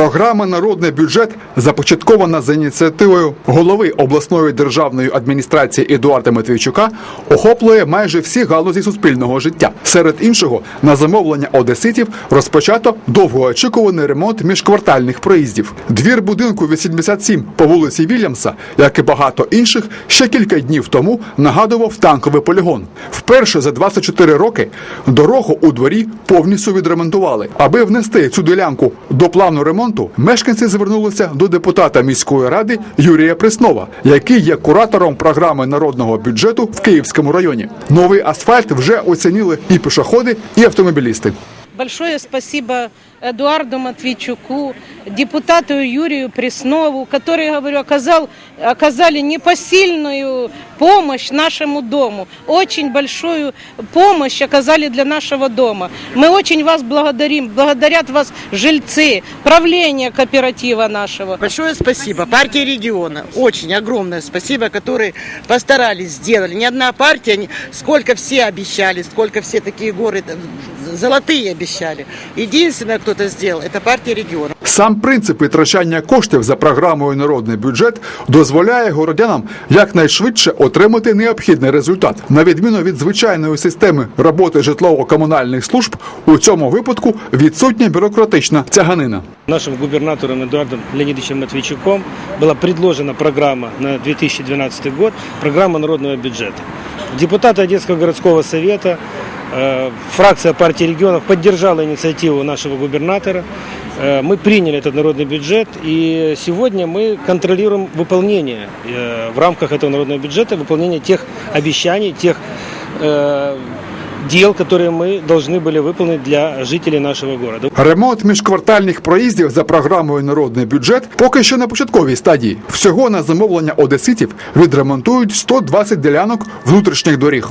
Програма Народний бюджет започаткована за ініціативою голови обласної державної адміністрації Едуарда Матвійчука, охоплює майже всі галузі суспільного життя. Серед іншого, на замовлення одеситів розпочато довгоочікуваний ремонт міжквартальних проїздів. Двір будинку 87 по вулиці Вільямса, як і багато інших, ще кілька днів тому нагадував танковий полігон. Вперше за 24 роки дорогу у дворі повністю відремонтували. Аби внести цю ділянку до плану ремонту, мешканці звернулися до депутата міської ради Юрія Преснова, який є куратором програми народного бюджету в Київському районі. Новий асфальт вже оцінили і пішоходи, і автомобілісти. Большое спасибо Эдуарду Матвейчуку, депутату Юрию Преснову, которые, говорю, оказал, оказали непосильную помощь нашему дому. Очень большую помощь оказали для нашего дома. Мы очень вас благодарим. Благодарят вас жильцы, правление кооператива нашего. Большое спасибо. Партии региона. Очень огромное спасибо, которые постарались, сделали. Ни одна партия, сколько все обещали, сколько все такие горы золотые обещали. Единственное, кто это сделал, это партия региона. Сам принцип витрачання коштів за програмою Народний бюджет дозволяє городянам якнайшвидше отримати необхідний результат. На відміну від звичайної системи роботи житлово-комунальних служб, у цьому випадку відсутня бюрократична тяганина. Нашим губернатором Эдуардом Леонидовичем Матвейчуком была предложена программа на 2012 год, программа народного бюджета. Депутаты Одесского городского совета, э, фракция партии регионов поддержала инициативу нашего губернатора. Э, Мы приняли этот народный бюджет, и сегодня мы контролируем выполнение э, в рамках этого народного бюджета, выполнение тех обещаний, тех э, дел, которые мы должны были выполнить для жителей нашего города. Ремонт міжквартальних проїздів за програмою Народний бюджет поки що на початковій стадії. Всього на замовлення одеситів відремонтують 120 ділянок внутрішніх доріг.